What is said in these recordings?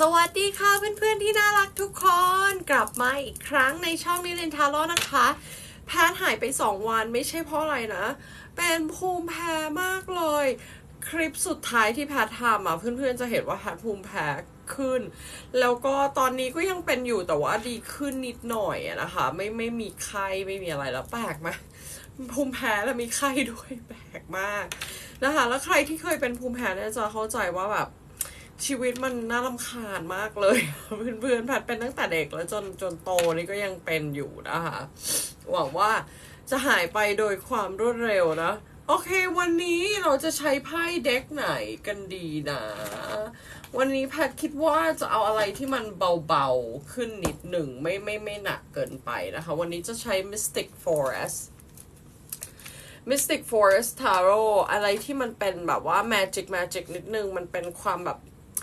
สวัสดีค่ะเพื่อนๆที่น่ารักทุกคน กลับมาอีกครั้งในช่องนิเลนทาโร่นะคะ แพทหายไป 2 วันไม่ใช่เพราะอะไรนะ เป็นภูมิแพ้มากเลย คลิปสุดท้ายที่แพททำอะเพื่อนๆจะเห็นว่าแพทภูมิแพ้ขึ้น แล้วก็ตอนนี้ก็ยังเป็นอยู่แต่ว่าดีขึ้นนิดหน่อยนะคะ ไม่ไม่มีไข้ไม่มีอะไรแล้วแปลกไหมภูมิแพ้แล้วมีไข้ด้วยแปลกมากนะคะ แล้วใครที่เคยเป็นภูมิแพ้เนี่ยจะเข้าใจว่าแบบ ชีวิตมันน่ารำคาญมากเลย เพื่อนๆแพทเป็นตั้งแต่เด็กแล้วจนจนโตนี่ก็ยังเป็นอยู่นะคะหวังว่าจะหายไปโดยความรวดเร็วนะ โอเค วันนี้เราจะใช้ไพ่เด็กไหนกันดีนะ วันนี้แพทคิดว่าจะเอาอะไรที่มันเบาๆ ขึ้นนิดหนึ่งไม่ไม่ไม่หนักเกินไปนะคะ วันนี้จะใช้ Mystic Forest Mystic Forest Tarot อะไรที่มันเป็นแบบว่า Magic Magic นิดนึง มันเป็นความแบบ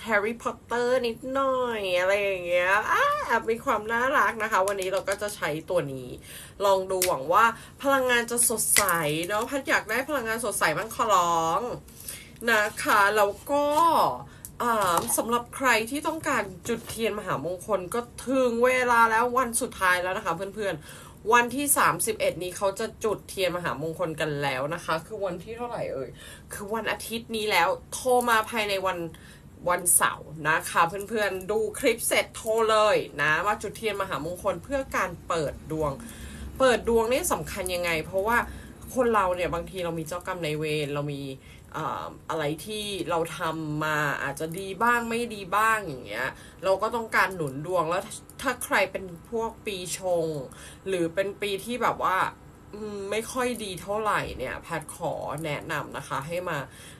Harry Potter นิดหน่อยอะไรอย่างเงี้ยอะแอบมีความน่ารักนะคะ วันนี้เราก็จะใช้ตัวนี้ ลองดูหวังว่าพลังงานจะสดใสเนาะพัดอยากได้พลังงานสดใสบ้างขอร้องนะคะแล้วก็สำหรับใครที่ต้องการจุดเทียนมหามงคลก็ถึงเวลาแล้ววันสุดท้ายแล้วนะคะเพื่อนๆ วันที่ 31 นี้เขาจะจุดเทียนมหามงคลกันแล้วนะคะ คือวันที่เท่าไหร่เอ่ย คือวันอาทิตย์นี้แล้วโทรมาภายในวัน วันเสาร์นะคะเพื่อนๆดูคลิปเสร็จโทรเลยนะว่าจุดเทียนมหามงคลเพื่อการเปิดดวง เปิดดวงนี่สำคัญยังไง เพราะว่าคนเราเนี่ยบางทีเรามีเจ้ากรรมนายเวรเรามีอะไรที่เราทำมาอาจจะดีบ้างไม่ดีบ้างอย่างเงี้ยเราก็ต้องการหนุนดวงแล้วถ้าใครเป็นพวกปีชง หรือเป็นปีที่แบบว่า ไม่ค่อยดีเท่าไหร่เนี่ยแพทย์ขอแนะนำนะคะ ให้มา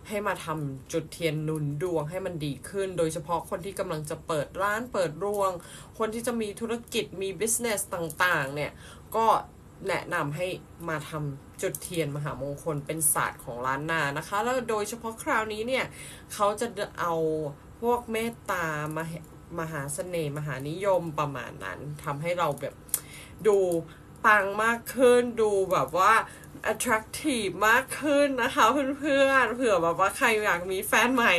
ให้มาทำจุดเทียนนุนดวงให้มันดีขึ้น โดยเฉพาะคนที่กำลังจะเปิดร้านเปิดรวง คนที่จะมีธุรกิจมี business ต่างๆ เนี่ย ก็แนะนำให้มาทำจุดเทียนมหามงคลเป็นศาสตร์ของล้านนานะคะ แล้วโดยเฉพาะคราวนี้เนี่ยเขาจะเอาพวกเมตตามหามหาเสน่ห์มหานิยมประมาณนั้นทำให้เราแบบดู ปังมากขึ้นดูแบบว่า attractive มากขึ้นนะคะเพื่อนๆเผื่อแบบว่าใครอยากมีแฟนใหม่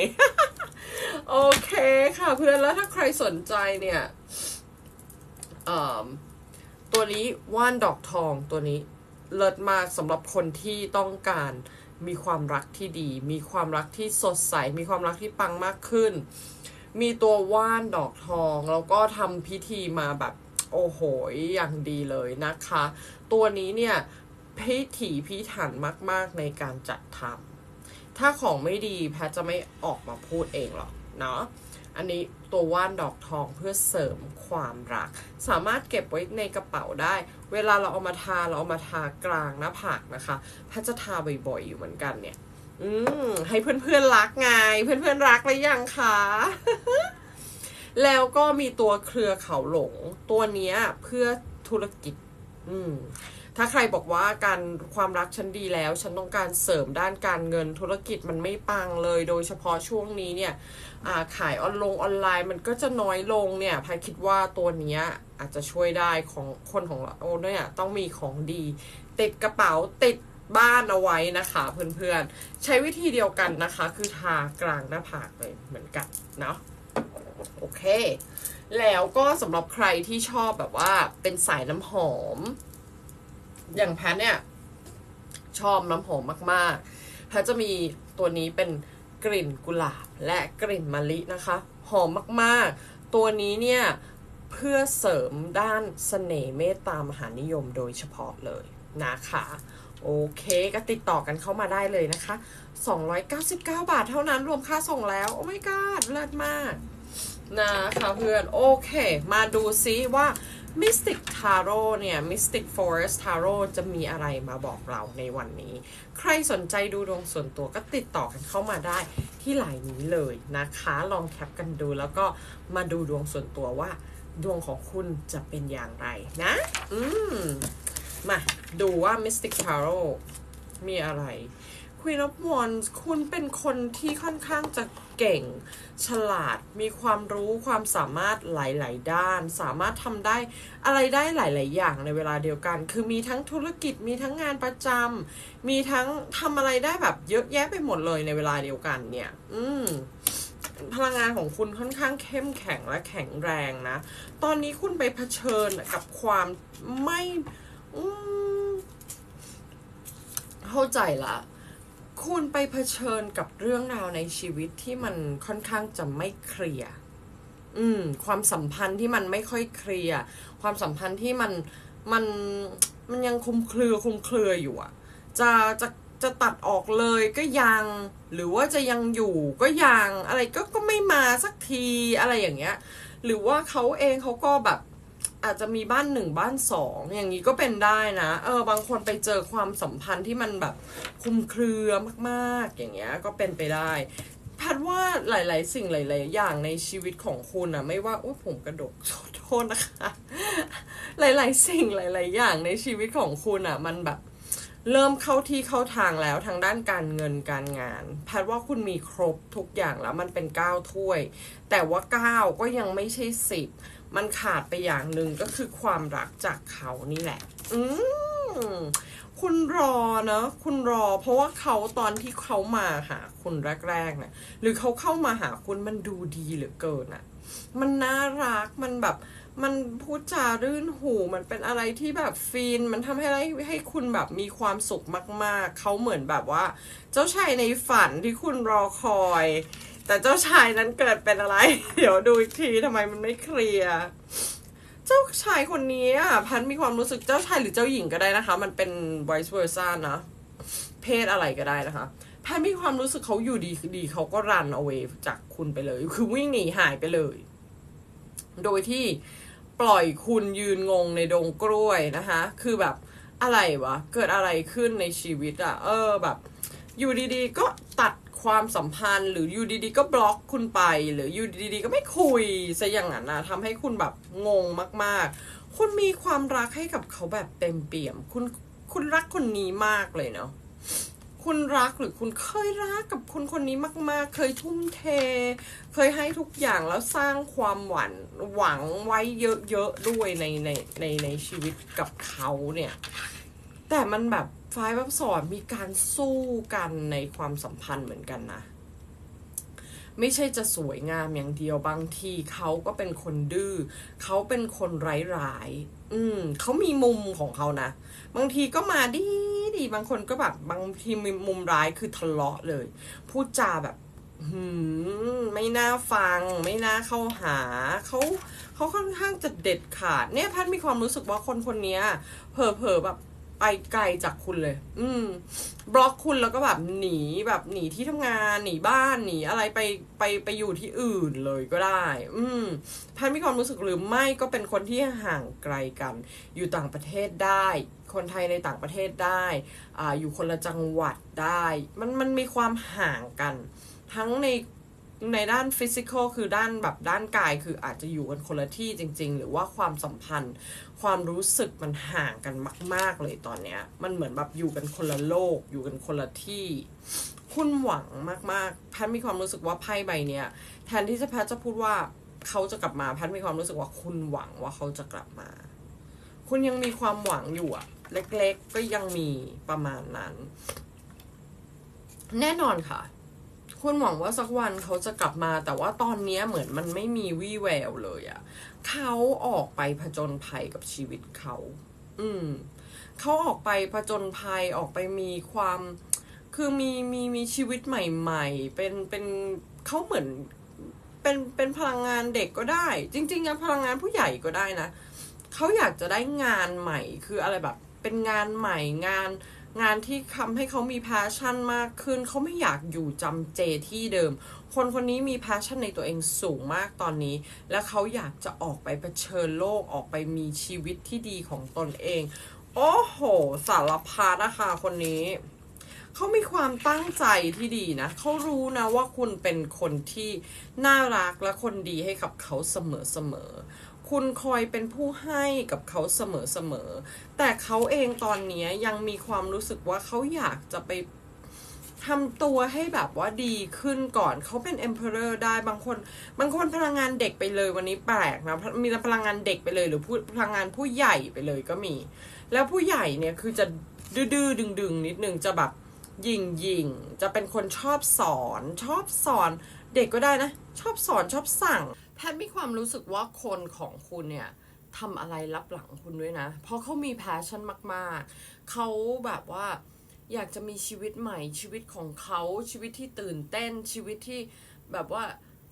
โอเคค่ะเพื่อนแล้วถ้าใครสนใจเนี่ยตัวนี้ว่านดอกทองตัวนี้เลิศมากสำหรับคนที่ต้องการมีความรักที่ดี มีความรักที่สดใส มีความรักที่ปังมากขึ้น มีตัวว่านดอกทอง แล้วก็ทำพิธีมาแบบ โอ้โหอย่างดีเลยนะคะ ตัวนี้เนี่ยพิถีพิถันมากๆในการจัดทำถ้าของไม่ดีแพทจะไม่ออกมาพูดเองหรอกเนาะอันนี้ตัวว่านดอกทองเพื่อเสริมความรัก สามารถเก็บไว้ในกระเป๋าได้ เวลาเราเอามาทาเราเอามาทากลางหน้าผากนะคะแพทจะทาบ่อยๆอยู่เหมือนกันเนี่ย อืมให้เพื่อนๆรักไง เพื่อนๆรักหรือยังคะ แล้วก็มีตัวเครือเขาหลง ตัวเนี้ยเพื่อธุรกิจ อืมถ้าใครบอกว่าการความรักฉันดีแล้ว ฉันต้องการเสริมด้านการเงินธุรกิจมันไม่ปังเลย โดยเฉพาะช่วงนี้เนี่ยขายออนลงออนไลน์มันก็จะน้อยลงเนี่ยพายคิดว่าตัวเนี้ยอาจจะช่วยได้ของคนของเราเนี่ยต้องมีของดี ติดกระเป๋าติดบ้านเอาไว้นะคะ เพื่อนๆ ใช้วิธีเดียวกันนะคะ คือทากลางหน้าผากเลยเหมือนกันเนาะ โอเค แล้วก็สำหรับใครที่ชอบแบบว่าเป็นสายน้ำหอม อย่างแพทเนี่ยชอบน้ำหอมมากๆแพทจะมีตัวนี้เป็นกลิ่นกุหลาบและกลิ่นมะลินะคะ หอมมากๆ ตัวนี้เนี่ยเพื่อเสริมด้านเสน่ห์เมตตามหานิยมโดยเฉพาะเลยนะคะโอเคก็ติดต่อกันเข้ามาได้เลยนะคะ 299 บาทเท่านั้นรวมค่าส่งแล้ว โอ้ my god เลิศมาก นะคะเพื่อน โอเค มาดูซิว่า Mystic Tarot เนี่ย Mystic Forest Tarot จะมีอะไรมาบอกเราในวันนี้ ใครสนใจดูดวงส่วนตัวก็ติดต่อกันเข้ามาได้ที่ไลน์นี้เลยนะคะ ลองแคปกันดูแล้วก็มาดูดวงส่วนตัวว่า ดวงของคุณจะเป็นอย่างไรนะ อืม มาดูว่า Mystic Tarot มีอะไร Queen of Wands คุณเป็นคนที่ค่อนข้างจะ เก่ง ฉลาด มีความรู้ความสามารถหลาย ๆ ด้าน สามารถทำได้อะไรได้หลาย ๆ อย่างในเวลาเดียวกัน คือมีทั้งธุรกิจ มีทั้งงานประจำมีทั้งทำอะไรได้แบบเยอะแยะไปหมดเลยในเวลาเดียวกันเนี่ย อืมพลังงานของคุณค่อนข้างเข้มแข็งและแข็งแรงนะ ตอนนี้คุณไปเผชิญกับความไม่เข้าใจละ คุณไปเผชิญกับเรื่องราวในชีวิตที่มันค่อนข้างจะไม่เคลียร์อืม ความสัมพันธ์ที่มันไม่ค่อยเคลียร์ความสัมพันธ์ที่มันมันมันยังคลุมเครือคลุมเครืออยู่อะจะจะจะตัดออกเลยก็ยัง หรือว่าจะยังอยู่ก็ยังอะไรก็ก็ไม่มาสักทีอะไรอย่างเงี้ย หรือว่าเขาเองเขาก็แบบ อาจจะมีบ้านหนึ่งบ้านสองอย่างนี้ก็เป็นได้นะ เออบางคนไปเจอความสัมพันธ์ที่มันแบบคุมเครือมากๆ อย่างเงี้ยก็เป็นไปได้แพทว่าหลาย ๆ สิ่งหลาย ๆ อย่างในชีวิตของคุณอะไม่ว่าโอ้ผมกระดกขอโทษนะคะ หลาย ๆ สิ่งหลาย ๆ อย่างในชีวิตของคุณอะมันแบบเริ่มเข้าที่เข้าทางแล้วทางด้านการเงินการงาน แพทว่าคุณมีครบทุกอย่างแล้วมันเป็นก้าวถ้วย แต่ว่าก้าก็ยังไม่ใช่สิบ มันขาดไปอย่างหนึ่งก็คือความรักจากเขานี่แหละ อืมคุณรอเนะคุณรอ เพราะว่าเขาตอนที่เขามาหาคุณแรกๆเนี่ยหรือเขาเข้ามาหาคุณมันดูดีเหลือเกินอะมันน่ารักมันแบบ มันพูดจารื่นหูมันเป็นอะไรที่แบบฟินมันทำให้ให้คุณแบบมีความสุขมาก ๆ เขาเหมือนแบบว่า เจ้าชายในฝันที่คุณรอคอย แต่เจ้าชายนั้นเกิดเป็นอะไร เดี๋ยวดูอีกทีทำไมมันไม่เคลียร์เจ้าชายคนนี้อะพันมีความรู้สึกเจ้าชายหรือเจ้าหญิงก็ได้นะคะ มันเป็น vice versa นะ เพศอะไรก็ได้นะคะแพนมีความรู้สึกเขาอยู่ดีดีเขาก็รัน away จากคุณไปเลย คือวิ่งหนีหายไปเลย โดยที่ปล่อยคุณยืนงงในดงกล้วยนะคะ คือแบบอะไรวะ เกิดอะไรขึ้นในชีวิตอะเออแบบ อยู่ดีๆ ก็ตัด ความสัมพันธ์ หรืออยู่ดีๆก็บล็อกคุณไป หรืออยู่ดีๆก็ไม่คุยซะอย่างนั้นนะทำให้คุณแบบงงมากๆ คุณมีความรักให้กับเขาแบบเต็มเปี่ยม คุณคุณรักคนนี้มากเลยเนาะคุณรักหรือคุณเคยรักกับคนคนนี้มาก ๆ เคยทุ่มเท เคยให้ทุกอย่างแล้วสร้างความหวังหวังไว้เยอะ ๆ ด้วยในในในในชีวิตกับเขาเนี่ย แต่มันแบบฝ่ายแบบสอนมีการสู้กันในความสัมพันธ์เหมือนกันนะ ไม่ใช่จะสวยงามอย่างเดียวบางทีเขาก็เป็นคนดื้อเขาเป็นคนไร้ร้ายอืมเขามีมุมของเขานะ บางทีก็มาดีดีบางคนก็แบบบางทีมีมุมร้ายคือทะเลาะเลย พูดจาแบบหืมไม่น่าฟัง ไม่น่าเข้าหาเขาเขาค่อนข้างจะเด็ดขาด เนี่ยพัดมีความรู้สึกว่าคนคนนี้เผลอๆแบบ ไปไกลจากคุณเลย อืม บล็อกคุณแล้วก็แบบหนีแบบหนีที่ทำงานหนีบ้านหนีอะไรไปไปไปอยู่ที่อื่นเลยก็ได้ อืมพันมีความรู้สึกหรือไม่ก็เป็นคนที่ห่างไกลกัน อยู่ต่างประเทศได้ คนไทยในต่างประเทศได้อ่าอยู่คนละจังหวัดได้ มันมันมีความห่างกัน ทั้งใน ในด้านฟิสิกอลคือด้านแบบด้านกายคืออาจจะอยู่กันคนละที่จริง ๆ หรือว่าความสัมพันธ์ ความรู้สึกมันห่างกันมาก ๆ เลยตอนเนี้ย มันเหมือนแบบอยู่กันคนละโลก อยู่กันคนละที่ คุณหวังมากๆแพทย์มีความรู้สึกว่าไพ่ใบเนี้ยแทนที่จะแพทย์จะพูดว่าเขาจะกลับมาแพทย์มีความรู้สึกว่าคุณหวังว่าเขาจะกลับมา คุณยังมีความหวังอยู่อะเล็ก ๆ ก็ยังมีประมาณนั้น แน่นอนค่ะ คุณหวังว่าสักวันเขาจะกลับมา แต่ว่าตอนนี้เหมือนมันไม่มีวี่แววเลยอะเขาออกไปผจญภัยกับชีวิตเขา อืมเขาออกไปผจญภัยออกไปมีความคือมีมีมีชีวิตใหม่ๆ เป็นเป็นเขาเหมือนเป็นเป็นพลังงานเด็กก็ได้ จริงๆอะพลังงานผู้ใหญ่ก็ได้นะเขาอยากจะได้งานใหม่คืออะไรแบบ เป็นงานใหม่งาน งานที่ทำให้เขามี passion มากขึ้น เขาไม่อยากอยู่จำเจที่เดิม คนคนนี้มี passion ในตัวเองสูงมากตอนนี้ และเขาอยากจะออกไปเผชิญโลกออกไปมีชีวิตที่ดีของตนเอง โอ้โห สารพัดนะคะคนนี้ เขามีความตั้งใจที่ดีนะ เขารู้นะว่าคุณเป็นคนที่น่ารักและคนดีให้กับเขาเสมอๆ คุณคอยเป็นผู้ให้กับเขาเสมอๆ แต่เขาเองตอนนี้ยังมีความรู้สึกว่าเขาอยากจะไปทำตัวให้แบบว่าดีขึ้นก่อน เขาเป็น emperor ได้บางคน บางคนพลังงานเด็กไปเลยวันนี้แปลกนะ มีพลังงานเด็กไปเลย หรือผู้พลังงานผู้ใหญ่ไปเลยก็มี แล้วผู้ใหญ่เนี่ยคือจะดื้อๆดึงนิดนึงจะแบบยิงยิงจะเป็นคนชอบสอน ชอบสอน เด็กก็ได้นะ ชอบสอนชอบสั่ง แพทย์มีความรู้สึกว่าคนของคุณเนี่ยทำอะไรรับหลังคุณด้วยนะ เพราะเขามีแพชชั่นมาก ๆ เขาแบบว่าอยากจะมีชีวิตใหม่ชีวิตของเขาชีวิตที่ตื่นเต้นชีวิตที่แบบว่า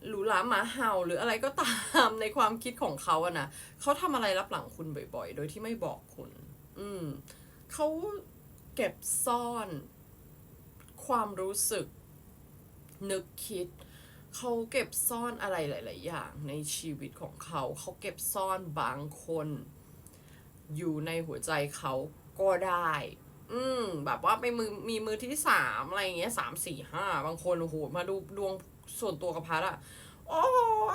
หรูหราหมาเห่าหรืออะไรก็ตามในความคิดของเขาอะนะเขาทำอะไรรับหลังคุณบ่อย ๆ โดยที่ไม่บอกคุณ อืมเขาเก็บซ่อนความรู้สึกนึกคิด เขาเก็บซ่อนอะไรหลาย ๆ อย่างในชีวิตของเขา เขาเก็บซ่อนบางคน อยู่ในหัวใจเขาก็ได้ อืม แบบว่าไปมือมีมือที่สามอะไรอย่างเงี้ยสามสี่ห้าบางคนโอ้โหมาดูดวงส่วนตัวกับพัดอะโอ้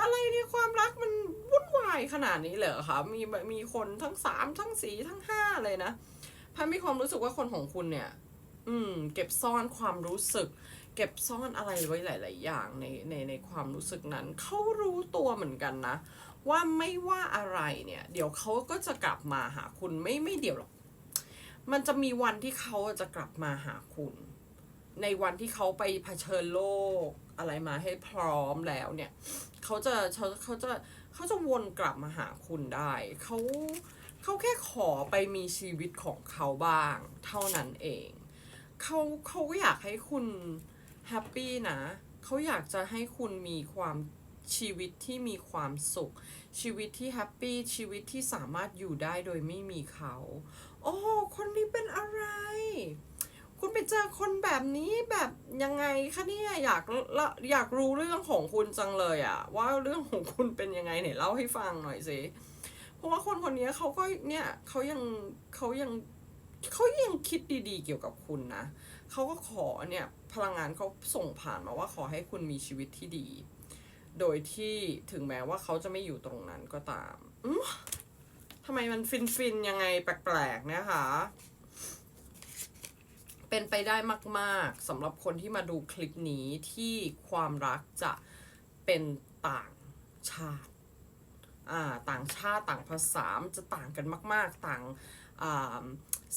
อะไรเนี่ยความรักมันวุ่นวายขนาดนี้เลยเหรอคะมีมีคนทั้งสามทั้งสี่ทั้งห้าเลยนะพัดมีความรู้สึกว่าคนของคุณเนี่ย อืม เก็บซ่อนความรู้สึก เก็บซ่อนอะไรไว้หลาย ๆ อย่างในในในความรู้สึกนั้น เขารู้ตัวเหมือนกันนะ ว่าไม่ว่าอะไรเนี่ย เดี๋ยวเขาก็จะกลับมาหาคุณไม่ไม่เดี๋ยวหรอก มันจะมีวันที่เขาจะกลับมาหาคุณ ในวันที่เขาไปเผชิญโลกอะไรมาให้พร้อมแล้วเนี่ยเขาจะเขาเขาจะเขาจะวนกลับมาหาคุณได้เขาเขาแค่ขอไปมีชีวิตของเขาบ้าง เท่านั้นเอง เขาเขาอยากให้คุณ แฮปปี้นะเขาอยากจะให้คุณมีความชีวิตที่มีความสุข ชีวิตที่แฮปปี้ชีวิตที่สามารถอยู่ได้โดยไม่มีเขา โอ้คนนี้เป็นอะไร คุณไปเจอคนแบบนี้แบบยังไงคะเนี่ยอยากละอยากรู้เรื่องของคุณจังเลยอะว่าเรื่องของคุณเป็นยังไงเนี่ยเล่าให้ฟังหน่อยสิเพราะว่าคนคนนี้เขาก็เนี่ยเขายังเขายังเขายังคิดดีๆเกี่ยวกับคุณนะเเขาก็ขอเนี่ยพลังงานเขาส่งผ่านมาว่าขอให้คุณมีชีวิตที่ดี โดยที่ถึงแม้ว่าเขาจะไม่อยู่ตรงนั้นก็ตามทำไมมันฟินฟินๆยังไงแปลกๆนะคะ เป็นไปได้มากๆสำหรับคนที่มาดูคลิปนี้ที่ความรักจะเป็นต่างชาติอ่าต่างชาติต่างภาษามจะต่างกันมาก ๆ ต่างา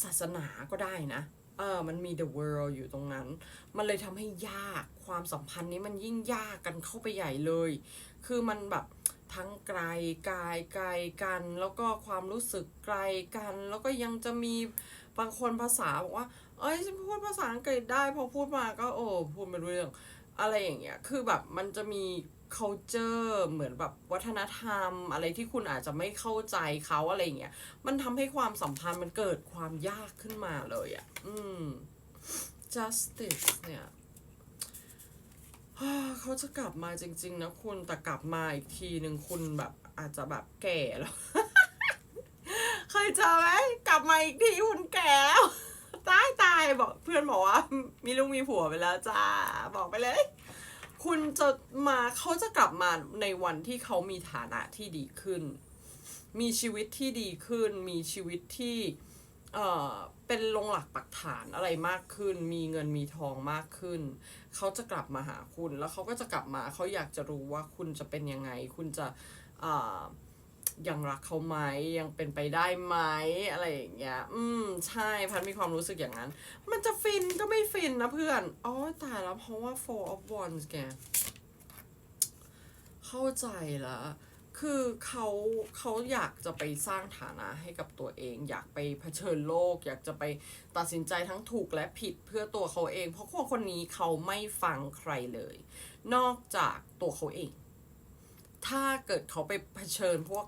ศาสนาก็ได้นะ เออมันมี the world อยู่ตรงนั้น มันเลยทำให้ยากความสัมพันธ์นี้มันยิ่งยากกันเข้าไปใหญ่เลย คือมันแบบทั้งไกลกายไกลกัน แล้วก็ความรู้สึกไกลกัน แล้วก็ยังจะมีบางคนภาษาบอกว่า เอ้ยฉันพูดภาษาอังกฤษได้พอพูดมาก็โอ้พูดไม่รู้เรื่อง อะไรอย่างเงี้ยคือแบบมันจะมี culture เหมือนแบบวัฒนธรรม อะไรที่คุณอาจจะไม่เข้าใจเขาอะไรเงี้ย มันทำให้ความสัมพันธ์มันเกิดความยากขึ้นมาเลยอะ่ะ อืม justice เนี่ยเขาจะกลับมาจริง ๆ นะคุณ แต่กลับมาอีกทีหนึ่งคุณแบบอาจจะแบบแก่แล้วเคยเจอไหมกลับมาอีกทีคุณแก่แล้วตายตายบอกเพื่อนบอกว่ามีลูกมีผัวไปแล้วจ้า บอกไปเลย คุณจะมาเขาจะกลับมาในวันที่เขามีฐานะที่ดีขึ้น มีชีวิตที่ดีขึ้น มีชีวิตที่เอ่อเป็นลงหลักปักฐานอะไรมากขึ้น มีเงินมีทองมากขึ้น เขาจะกลับมาหาคุณ แล้วเขาก็จะกลับมาเขาอยากจะรู้ว่าคุณจะเป็นยังไง คุณจะอ่า ยังรักเขาไหมยังเป็นไปได้ไหมอะไรอย่างเงี้ย อืม ใช่พันมีความรู้สึกอย่างนั้น มันจะฟินก็ไม่ฟินนะเพื่อนอ๋อตายแล้วเพราะว่า four of wands แกเข้าใจแล้วคือเขาเขาอยากจะไปสร้างฐานะให้กับตัวเอง อยากไปเผชิญโลก อยากจะไปตัดสินใจทั้งถูกและผิดเพื่อตัวเขาเอง เพราะคนคนนี้เขาไม่ฟังใครเลย นอกจากตัวเขาเอง ถ้าเกิดเขาไปเผชิญพวก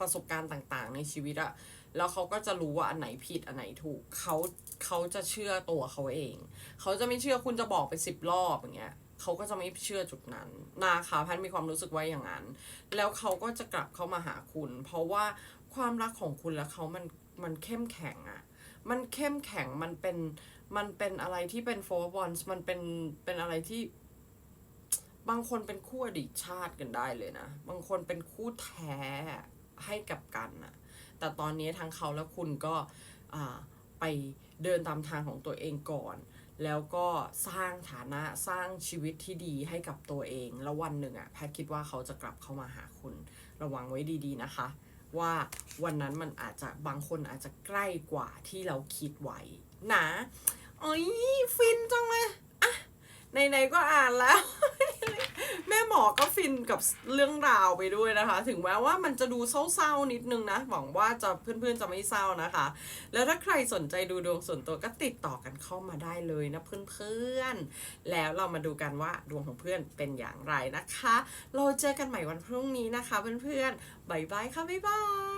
ประสบการณ์ต่างๆ ในชีวิตอะแล้วเขาก็จะรู้ว่าอันไหนผิดอันไหนถูกเขาเขาจะเชื่อตัวเขาเอง เขาจะไม่เชื่อคุณจะบอกไปสิบรอบอย่างเงี้ยเขาก็จะไม่เชื่อจุดนั้นนะคะพันมีความรู้สึกไว้อย่างนั้น แล้วเขาก็จะกลับเข้ามาหาคุณ เพราะว่าความรักของคุณและเขามันมันเข้มแข็งอะมันเข้มแข็งมันเป็นมันเป็นอะไรที่เป็นโฟร์บอลมันเป็นเป็นอะไรที่ บางคนเป็นคู่อดีตชาติกันได้เลยนะ บางคนเป็นคู่แท้ให้กับกันนะแต่ตอนนี้ทั้งเขาและคุณก็ไปเดินตามทางของตัวเองก่อน แล้วก็สร้างฐานะสร้างชีวิตที่ดีให้กับตัวเอง แล้ววันหนึ่งอะ่ะแพทคิดว่าเขาจะกลับเข้ามาหาคุณ ระวังไว้ดีๆนะคะ ว่าวันนั้นมันอาจจะบางคนอาจจะใกล้กว่าที่เราคิดไว้นะเอ้ยฟินจังเลย ไหนๆก็อ่านแล้ว แม่หมอก็ฟินกับเรื่องราวไปด้วยนะคะ ถึงแม้ว่ามันจะดูเศร้าๆนิดนึงนะ หวังว่าจะเพื่อนๆจะไม่เศร้านะคะ แล้วถ้าใครสนใจดูดวงส่วนตัวก็ติดต่อกันเข้ามาได้เลยนะเพื่อนๆ แล้วเรามาดูกันว่าดวงของเพื่อนเป็นอย่างไรนะคะ เราเจอกันใหม่วันพรุ่งนี้นะคะ เพื่อนๆบ๊ายบายค่ะบ๊ายบาย